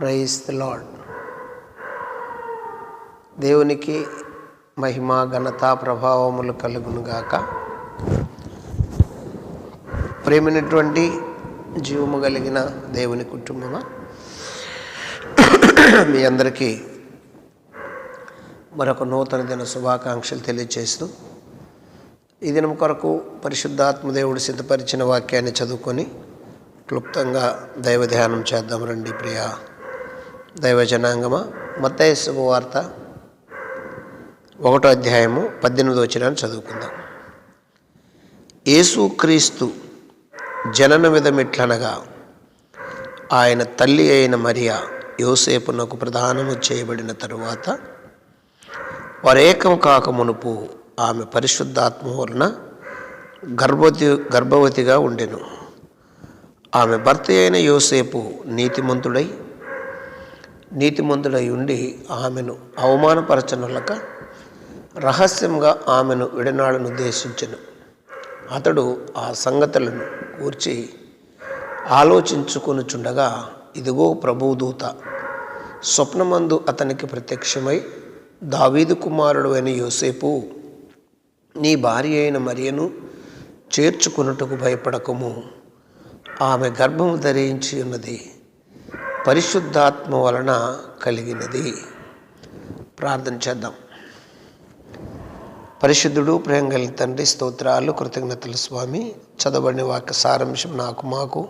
Praise lord దేవునికి మహిమ ఘనత ప్రభావములు కలుగునుగాక ప్రేమైనటువంటి జీవము కలిగిన దేవుని కుటుంబమా? మీ అందరికీ మరొక నూతన దిన శుభాకాంక్షలు తెలియజేస్తూ ఈ దినం కొరకు పరిశుద్ధాత్మ దేవుడు సిద్ధపరిచిన వాక్యాన్ని చదువుకొని క్లుప్తంగా దైవ ధ్యానం చేద్దాం రండి ప్రియా. దైవ జనాంగమా శుభవార్త ఒకటో అధ్యాయము పద్దెనిమిది వచ్చినాన్ని చదువుకుందాం. యేసుక్రీస్తు జనన విధమిట్లనగా ఆయన తల్లి అయిన మరియా యోసేపునకు ప్రధానము చేయబడిన తరువాత వారేకం కాక మునుపు ఆమె పరిశుద్ధాత్మ వలన గర్భవతి గర్భవతిగా ఉండెను. ఆమె భర్త అయిన యోసేపు నీతిమంతుడై నీతిమంతుడై ఉండి ఆమెను అవమానపరచనులక రహస్యంగా ఆమెను విడనాడను ఉద్దేశించెను. అతడు ఆ సంగతులను కూర్చి ఆలోచించుకొనుచుండగా ఇదిగో ప్రభుదూత స్వప్నమందు అతనికి ప్రత్యక్షమై దావీదు కుమారుడు అయిన యోసేపు నీ భార్య అయిన మరియను చేర్చుకున్నట్టుకు భయపడకము. ఆమె గర్భము ధరించి ఉన్నది పరిశుద్ధాత్మ వలన కలిగినది. ప్రార్థన చేద్దాం. పరిశుద్ధుడు ప్రేమ కలిగిన తండ్రి స్తోత్రాలు కృతజ్ఞతలు స్వామి. చదవబడిన వాక్య సారాంశం నాకు మాకు.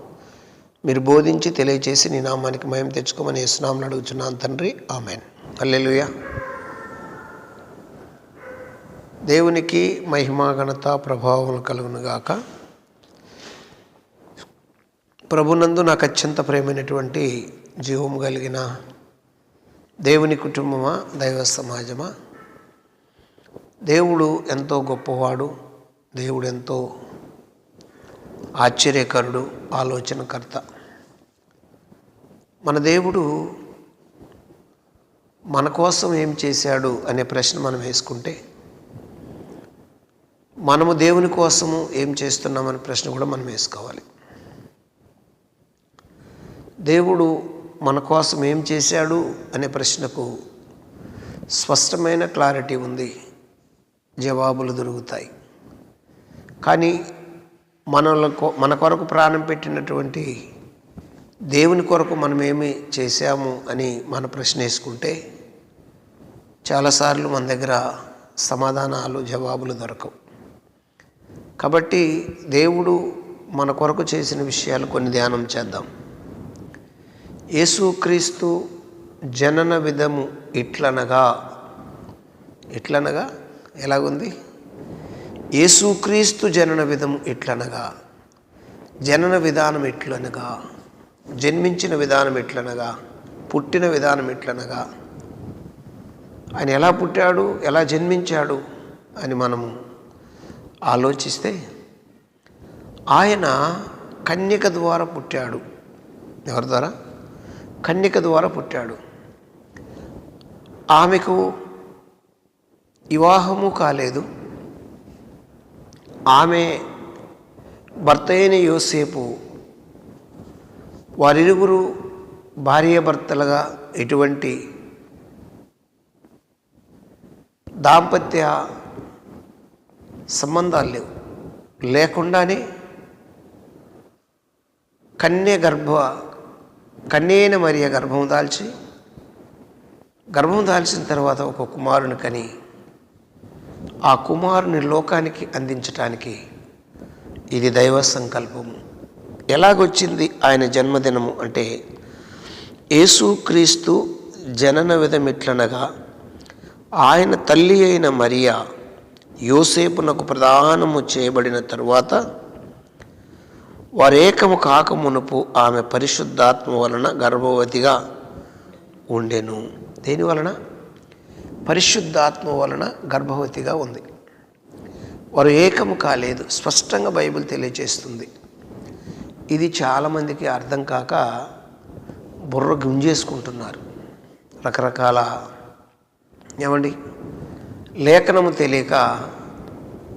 మీరు బోధించి తెలియచేసి నీ నామానికి మయం తెచ్చుకోమని స్నామని అడుగుతున్నాను తండ్రి. ఆమెన్. అల్లెలుయ దేవునికి మహిమా ఘనత ప్రభావం కలుగునుగాక ప్రభునందు నాకు అత్యంత ప్రేమైనటువంటి జీవం కలిగిన దేవుని కుటుంబమా దైవ సమాజమా? దేవుడు ఎంతో గొప్పవాడు దేవుడు ఎంతో ఆశ్చర్యకరుడు ఆలోచనకర్త. మన దేవుడు మన కోసం ఏం చేశాడు అనే ప్రశ్న మనం వేసుకుంటే మనము దేవుని కోసము ఏం చేస్తున్నామనే ప్రశ్న కూడా మనం వేసుకోవాలి. దేవుడు మన కోసం ఏం చేశాడు అనే ప్రశ్నకు స్పష్టమైన క్లారిటీ ఉంది. జవాబులు దొరుకుతాయి. కానీ మనలకు మన కొరకు ప్రాణం పెట్టినటువంటి దేవుని కొరకు మనం ఏమి చేశాము అని మన ప్రశ్న వేసుకుంటే చాలాసార్లు మన దగ్గర సమాధానాలు జవాబులు దొరకవు. కాబట్టి దేవుడు మన కొరకు చేసిన విషయాలు కొన్ని ధ్యానం చేద్దాం. యేసుక్రీస్తు జనన విధము ఇట్లనగా. ఇట్లనగా? ఎలాగుంది? యేసుక్రీస్తు జనన విధము ఇట్లనగా. జనన విధానం ఎట్లనగా జన్మించిన విధానం ఎట్లనగా పుట్టిన విధానం ఎట్లనగా ఆయన ఎలా పుట్టాడు? ఎలా జన్మించాడు? అని మనము ఆలోచిస్తే ఆయన కన్యక ద్వారా పుట్టాడు. ఎవరి ద్వారా? కన్యక ద్వారా పుట్టాడు. ఆమెకు వివాహము కాలేదు. ఆమె భర్త అయిన యోసేపు వారిరువురు భార్యాభర్తలుగా ఎటువంటి దాంపత్య సంబంధాలు లేవు. లేకుండానే కన్య గర్భ కన్నేన మరియ గర్భం దాల్చి గర్భం దాల్చిన తర్వాత ఒక కుమారుని కని ఆ కుమారుని లోకానికి అందించటానికి ఇది దైవ సంకల్పము. ఎలాగొచ్చింది ఆయన జన్మదినము అంటే యేసుక్రీస్తు జనన విధమిట్లనగా ఆయన తల్లి అయిన మరియా యోసేపునకు ప్రధానము చేయబడిన తరువాత వారేకము కాక మునుపు ఆమె పరిశుద్ధాత్మ వలన గర్భవతిగా ఉండెను. దేని వలన? పరిశుద్ధాత్మ వలన గర్భవతిగా ఉంది. వారు ఏకము కాలేదు స్పష్టంగా బైబిల్ తెలియజేస్తుంది ఇది చాలామందికి అర్థం కాక బుర్ర గుంజేసుకుంటున్నారు. రకరకాల ఏమండి? లేఖనము తెలియక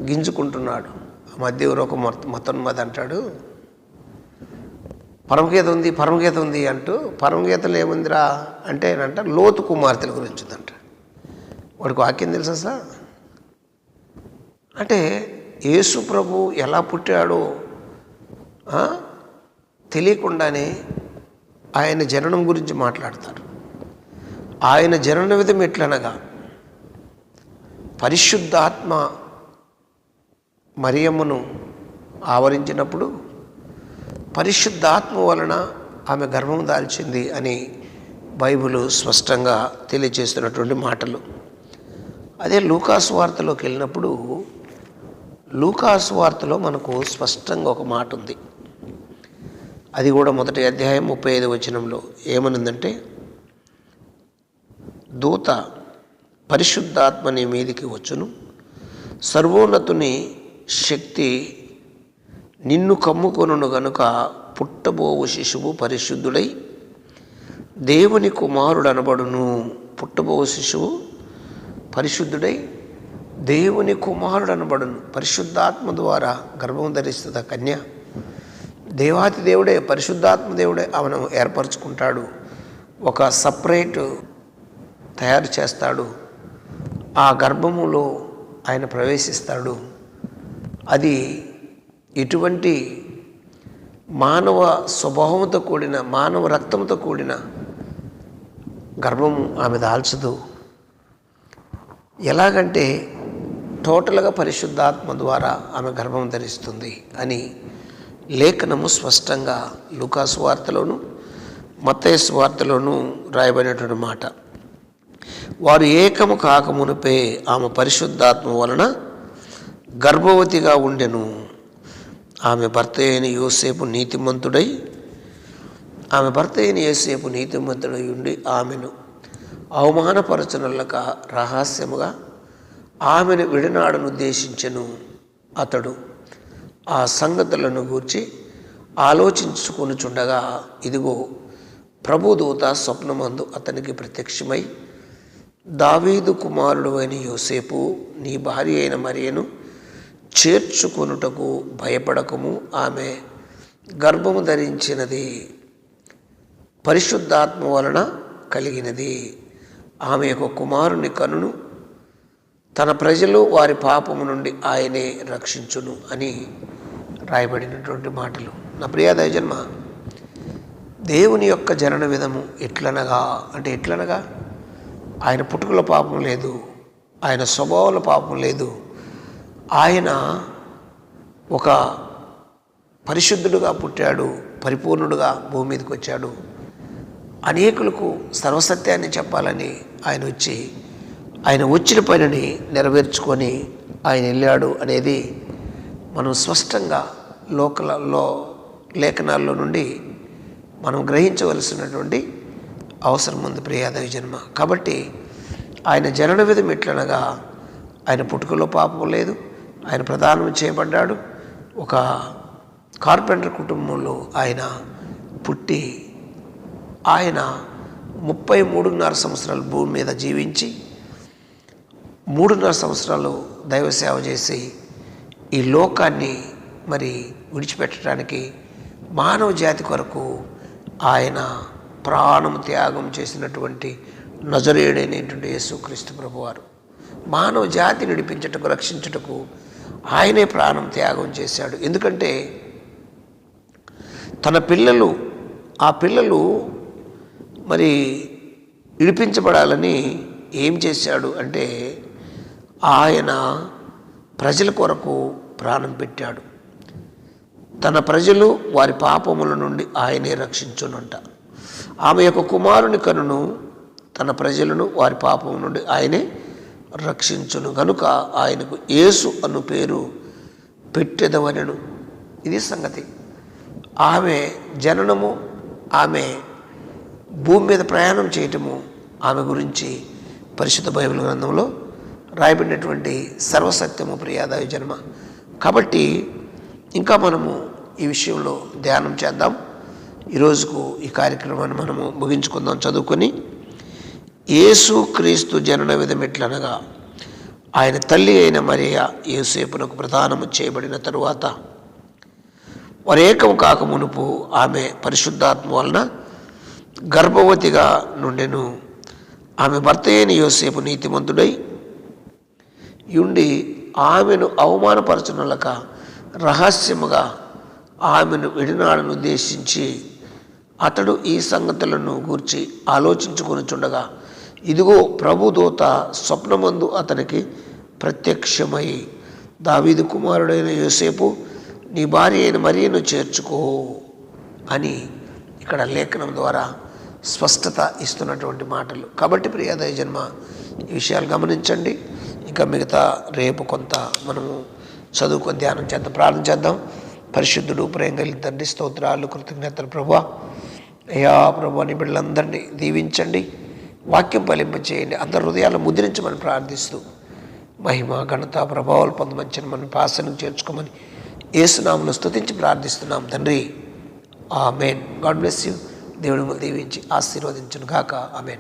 గింజుకుంటున్నాడు. ఆ మధ్య ఒక మొత్త మొత్తన్మది అంటాడు పరమగీత ఉంది పరమగీత ఉంది అంటూ పరమగీతలు ఏముందిరా అంటే ఏంటంట లోతు కుమార్తెల గురించి ఉందంట వాడికి వాక్యం తెలుసా సార్? అంటే యేసు ప్రభు ఎలా పుట్టాడో తెలియకుండానే ఆయన జననం గురించి మాట్లాడతారు ఆయన జనన విధం ఎట్లనగా పరిశుద్ధాత్మ మరియమ్మను ఆవరించినప్పుడు పరిశుద్ధాత్మ వలన ఆమె గర్భం దాల్చింది అని బైబిల్ స్పష్టంగా తెలియజేస్తున్నటువంటి మాటలు. అదే లూకాసు వార్తలోకి వెళ్ళినప్పుడు లూకాసు వార్తలో మనకు స్పష్టంగా ఒక మాట ఉంది. అది కూడా మొదటి అధ్యాయం ముప్పై ఐదు వచనంలో ఏమనుందంటే దూత పరిశుద్ధాత్మని మీదికి వచ్చును సర్వోన్నతుని శక్తి నిన్ను కమ్ముకొనును గనుక పుట్టబోవు శిశువు పరిశుద్ధుడై దేవుని కుమారుడు అనబడును పుట్టబోవు శిశువు పరిశుద్ధుడై దేవుని కుమారుడు అనబడును పరిశుద్ధాత్మ ద్వారా గర్భం ధరిస్తుంది ఆ కన్య దేవాతి దేవుడే పరిశుద్ధాత్మ దేవుడే అవను ఏర్పరచుకుంటాడు. ఒక సపరేట్ తయారు చేస్తాడు. ఆ గర్భములో ఆయన ప్రవేశిస్తాడు. అది ఇటువంటి మానవ స్వభావంతో కూడిన మానవ రక్తంతో కూడిన గర్భం ఆమె దాల్చదు. ఎలాగంటే టోటల్గా పరిశుద్ధాత్మ ద్వారా ఆమె గర్భం ధరిస్తుంది అని లేఖనము స్పష్టంగా లుకాసు వార్తలోను మత్తయ్య వార్తలోను రాయబడినటువంటి మాట. వారు ఏకము కాకమునిపే ఆమె పరిశుద్ధాత్మ వలన గర్భవతిగా ఉండెను. ఆమె భర్త అయిన యోసేపు నీతిమంతుడై ఆమె భర్త అయిన యోసేపు నీతిమంతుడై ఉండి ఆమెను అవమానపరచనులక రహస్యముగా ఆమెను విడనాడను ఉద్దేశించను అతడు. ఆ సంగతులను గూర్చి ఆలోచించుకొనుచుండగా ఇదిగో ప్రభుదూత స్వప్నమందు అతనికి ప్రత్యక్షమై దావీదు కుమారుడు అయిన యోసేపు నీ భార్య అయిన మరియను చేర్చుకొనుటకు భయపడకము. ఆమె గర్భము ధరించినది. పరిశుద్ధాత్మ వలన కలిగినది. ఆమె యొక్క కుమారుని కనును తన ప్రజలు వారి పాపము నుండి ఆయనే రక్షించును అని రాయబడినటువంటి మాటలు. నా ప్రియ దయజన్మ దేవుని యొక్క జనన విధము ఎట్లనగా? అంటే ఎట్లనగా? ఆయన పుట్టుకల పాపం లేదు. ఆయన స్వభావాల పాపం లేదు. ఆయన ఒక పరిశుద్ధుడుగా పుట్టాడు పరిపూర్ణుడుగా భూమి మీదకి వచ్చాడు. అనేకులకు సర్వసత్యాన్ని చెప్పాలని ఆయన వచ్చి ఆయన వచ్చిన పనిని నెరవేర్చుకొని ఆయన వెళ్ళాడు అనేది మనం స్పష్టంగా లోకలలో లేఖనాల్లో నుండి మనం గ్రహించవలసినటువంటి అవసరం ఉంది ప్రియాదవి జన్మ కాబట్టి ఆయన జనన విధం ఎట్లనగా ఆయన పుట్టుకలో పాపం లేదు ఆయన ప్రధానం చేయబడ్డాడు. ఒక కార్పెంటర్ కుటుంబంలో ఆయన పుట్టి ఆయన ముప్పై మూడున్నర సంవత్సరాలు భూమి మీద జీవించి మూడున్నర సంవత్సరాలు దైవ సేవ చేసి ఈ లోకాన్ని మరి విడిచిపెట్టడానికి మానవ జాతి కొరకు ఆయన ప్రాణం త్యాగం చేసినటువంటి నజరేయుడైనటువంటి యేసుక్రీస్తు ప్రభువారు. మానవ జాతి నడిపించుటకు రక్షించుటకు ఆయనే ప్రాణం త్యాగం చేశాడు. ఎందుకంటే తన పిల్లలు ఆ పిల్లలు మరి విడిపించబడాలని ఏం చేశాడు అంటే ఆయన ప్రజల కొరకు ప్రాణం పెట్టాడు. తన ప్రజలు వారి పాపముల నుండి ఆయనే రక్షించునంట. ఆమె యొక్క కుమారుని కనును తన ప్రజలను వారి పాపము నుండి ఆయనే రక్షించును. గనుక ఆయనకు యేసు అను పేరు పెట్టెదవనెను. ఇది సంగతి. ఆమె జననము ఆమె భూమి మీద ప్రయాణం చేయటము ఆమె గురించి పరిశుద్ధ బైబిల్ గ్రంథంలో రాయబడినటువంటి సర్వసత్యము ప్రియాదాయ జన్మ. కాబట్టి ఇంకా మనము ఈ విషయంలో ధ్యానం చేద్దాం. ఈరోజుకు ఈ కార్యక్రమాన్ని మనము ముగించుకుందాం చదువుకొని. యేసు క్రీస్తు జనన విధం ఎట్లనగా ఆయన తల్లి అయిన మరియ యేసేపునకు ప్రదానము చేయబడిన తరువాత వరేకము కాక మునుపు ఆమె పరిశుద్ధాత్మ వలన గర్భవతిగా నుండెను. ఆమె భర్త అయిన యోసేపు నీతిమంతుడై యుండి ఆమెను అవమానపరచనులక రహస్యముగా ఆమెను విడినాడను ఉద్దేశించి అతడు ఈ సంగతులను గూర్చి ఆలోచించుకొనుచుండగా ఇదిగో ప్రభుదూత స్వప్నమందు అతనికి ప్రత్యక్షమై. దావీదు కుమారుడైన యోసేపు నీ భార్య అయిన మరియను చేర్చుకో అని ఇక్కడ లేఖనం ద్వారా స్పష్టత ఇస్తున్నటువంటి మాటలు. కాబట్టి ప్రియాదయ జన్మ ఈ విషయాలు గమనించండి. ఇంకా మిగతా రేపు కొంత మనము చదువుకొని ధ్యానం చేద్దాం ప్రార్థన చేద్దాం. పరిశుద్ధుడు ప్రేమ కలిగి తండ్రి స్తోత్రాలు కృతజ్ఞతలు ప్రభా. అయ్యా ప్రభు అని బిడ్డలందరినీ దీవించండి. వాక్యం ఫలింపచేయండి అందరి హృదయాలు ముద్రించమని ప్రార్థిస్తూ మహిమ ఘనత ప్రభావాలు పొందమని మన పాసనం చేర్చుకోమని ఏసునామను స్తుతించి ప్రార్థిస్తున్నాం. తండ్రి ఆ మెయిన్ గాడ్ బ్లెస్ యూ. దేవుడు దీవించి ఆశీర్వదించును గాక ఆమెన్.